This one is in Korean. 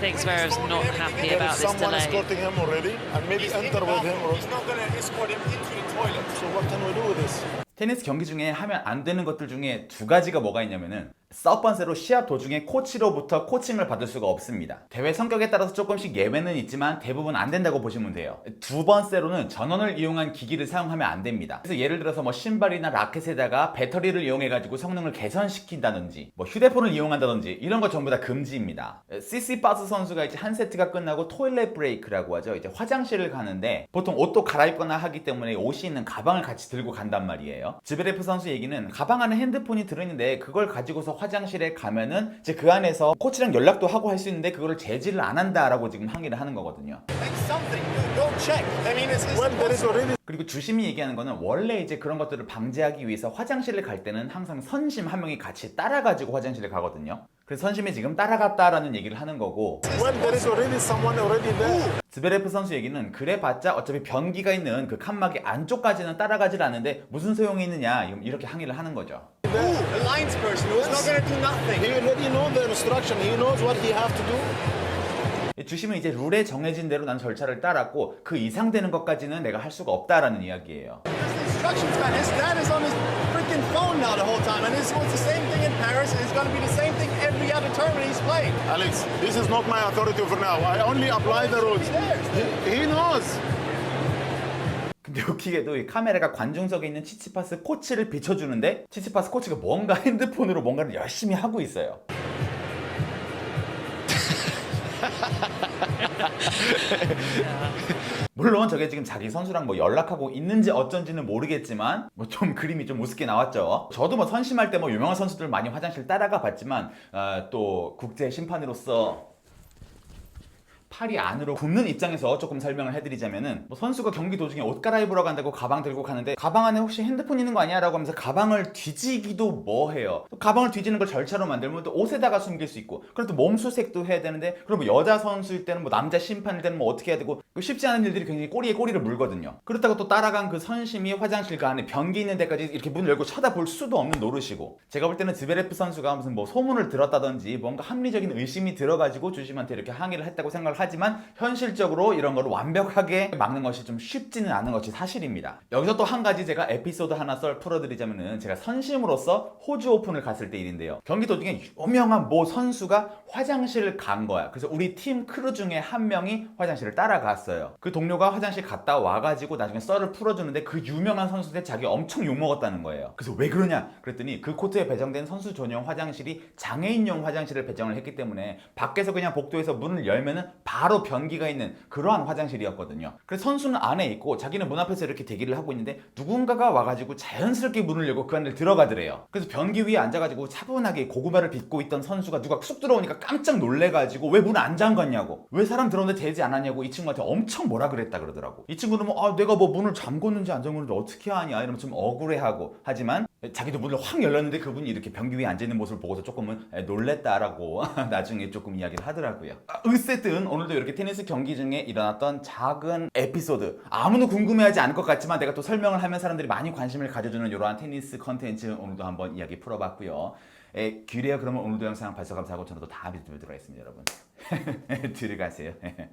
think Zverev's not happy about is this someone delay. escorting him already, and maybe He's enter with him. bathroom. He's not going to escort him into the toilet. So what can we do with this? 테니스 경기 중에 하면 안 되는 것들 중에 두 가지가 뭐가 있냐면은 첫 번째로 시합 도중에 코치로부터 코칭을 받을 수가 없습니다. 대회 성격에 따라서 조금씩 예외는 있지만 대부분 안 된다고 보시면 돼요. 두 번째로는 전원을 이용한 기기를 사용하면 안 됩니다. 그래서 예를 들어서 뭐 신발이나 라켓에다가 배터리를 이용해 가지고 성능을 개선시킨다든지 뭐 휴대폰을 이용한다든지 이런 거 전부 다 금지입니다. 시시 바스 선수가 이제 한 세트가 끝나고 토일렛 브레이크라고 하죠. 이제 화장실을 가는데 보통 옷도 갈아입거나 하기 때문에 옷이 있는 가방을 같이 들고 간단 말이에요. 지베레프 선수 얘기는 가방 안에 핸드폰이 들어있는데 그걸 가지고서 화장실에 가면은 이제 그 안에서 코치랑 연락도 하고 할 수 있는데 그거를 제지를 안 한다라고 지금 항의를 하는 거거든요. 그리고 주심이 얘기하는 거는 원래 이제 그런 것들을 방지하기 위해서 화장실을 갈 때는 항상 선심 한 명이 같이 따라가지고 화장실에 가거든요. 그래서 선심이 지금 따라갔다라는 얘기를 하는 거고. 스베레프 선수 얘기는 그래봤자 어차피 변기가 있는 그 칸막이 안쪽까지는 따라가질 않는데 무슨 소용이 있느냐 이렇게 항의를 하는 거죠. Ooh, who's not going to do nothing. He already knows the instruction. He knows what he have to do. 주심은 이제 룰에 정해진 대로 난 절차를 따랐고 그 이상 되는 것까지는 내가 할 수가 없다라는 이야기예요. That's the instructions man. His dad is on his freaking phone now the whole time, and this was the same thing in Paris, and it's going to be the same thing every other tournament he's playing. Alex, this is not my authority for now. I only apply the rules. He knows. 근데 웃기게도 이 카메라가 관중석에 있는 치치파스 코치를 비춰주는데 치치파스 코치가 뭔가 핸드폰으로 뭔가를 열심히 하고 있어요. 물론 저게 지금 자기 선수랑 뭐 연락하고 있는지 어쩐지는 모르겠지만 뭐 좀 그림이 좀 우습게 나왔죠. 저도 뭐 선심할 때 뭐 유명한 선수들 많이 화장실 따라가 봤지만 아, 또 국제 심판으로서 팔이 안으로 굽는 입장에서 조금 설명을 해드리자면은 뭐 선수가 경기 도중에 옷 갈아입으러 간다고 가방 들고 가는데 가방 안에 혹시 핸드폰 있는 거 아니야? 라고 하면서 가방을 뒤지기도 뭐해요 또 가방을 뒤지는 걸 절차로 만들면 또 옷에다가 숨길 수 있고 그럼 또 몸수색도 해야 되는데 그럼 뭐 여자 선수일 때는 뭐 남자 심판일 때는 뭐 어떻게 해야 되고 그 쉽지 않은 일들이 굉장히 꼬리에 꼬리를 물거든요 그렇다고 또 따라간 그 선심이 화장실 그 안에 변기 있는 데까지 이렇게 문을 열고 쳐다볼 수도 없는 노릇이고 제가 볼 때는ズ베레프 선수가 무슨 뭐 소문을 들었다든지 뭔가 합리적인 의심이 들어가지고 주심한테 이렇게 항의를 했다고 생각을 하지 만 현실적으로 이런 거를 완벽하게 막는 것이 좀 쉽지는 않은 것이 사실입니다. 여기서 또 한 가지 제가 에피소드 하나 썰 풀어드리자면은 제가 선심으로서 호주 오픈을 갔을 때 일인데요. 경기 도 중에 유명한 모 선수가 화장실을 간 거야. 그래서 우리 팀 크루 중에 한 명이 화장실을 따라갔어요. 그 동료가 화장실 갔다 와가지고 나중에 썰을 풀어주는데 그 유명한 선수한테 자기 엄청 욕먹었다는 거예요. 그래서 왜 그러냐? 그랬더니 그 코트에 배정된 선수 전용 화장실이 장애인용 화장실을 배정을 했기 때문에 밖에서 그냥 복도에서 문을 열면은 바로 변기가 있는 그러한 화장실이었거든요. 그래서 선수는 안에 있고 자기는 문 앞에서 이렇게 대기를 하고 있는데 누군가가 와가지고 자연스럽게 문을 열고 그 안을 들어가더래요. 그래서 변기 위에 앉아가지고 차분하게 고구마를 빚고 있던 선수가 누가 쑥 들어오니까 깜짝 놀래가지고 왜 문 안 잠갔냐고 왜 사람 들어오는데 되지 않았냐고 이 친구한테 엄청 뭐라 그랬다 그러더라고. 이 친구는 뭐 아, 내가 뭐 문을 잠궜는지 안 잠궜는지 어떻게 하냐 이러면 좀 억울해하고 하지만 자기도 문을 확 열렸는데 그분이 이렇게 변기 위에 앉아있는 모습을 보고서 조금은 놀랬다라고 나중에 조금 이야기를 하더라고요. 아, 으쎄든 오늘 도 이렇게 테니스 경기 중에 일어났던 작은 에피소드 아무도 궁금해하지 않을 것 같지만 내가 또 설명을 하면 사람들이 많이 관심을 가져주는 이러한 테니스 컨텐츠 오늘도 한번 이야기 풀어봤고요. 에, 귀래요 그러면 오늘도 영상 봐주셔서 감사하고 저는 또 다음에 뵙도록 하겠습니다 여러분. 들어가세요.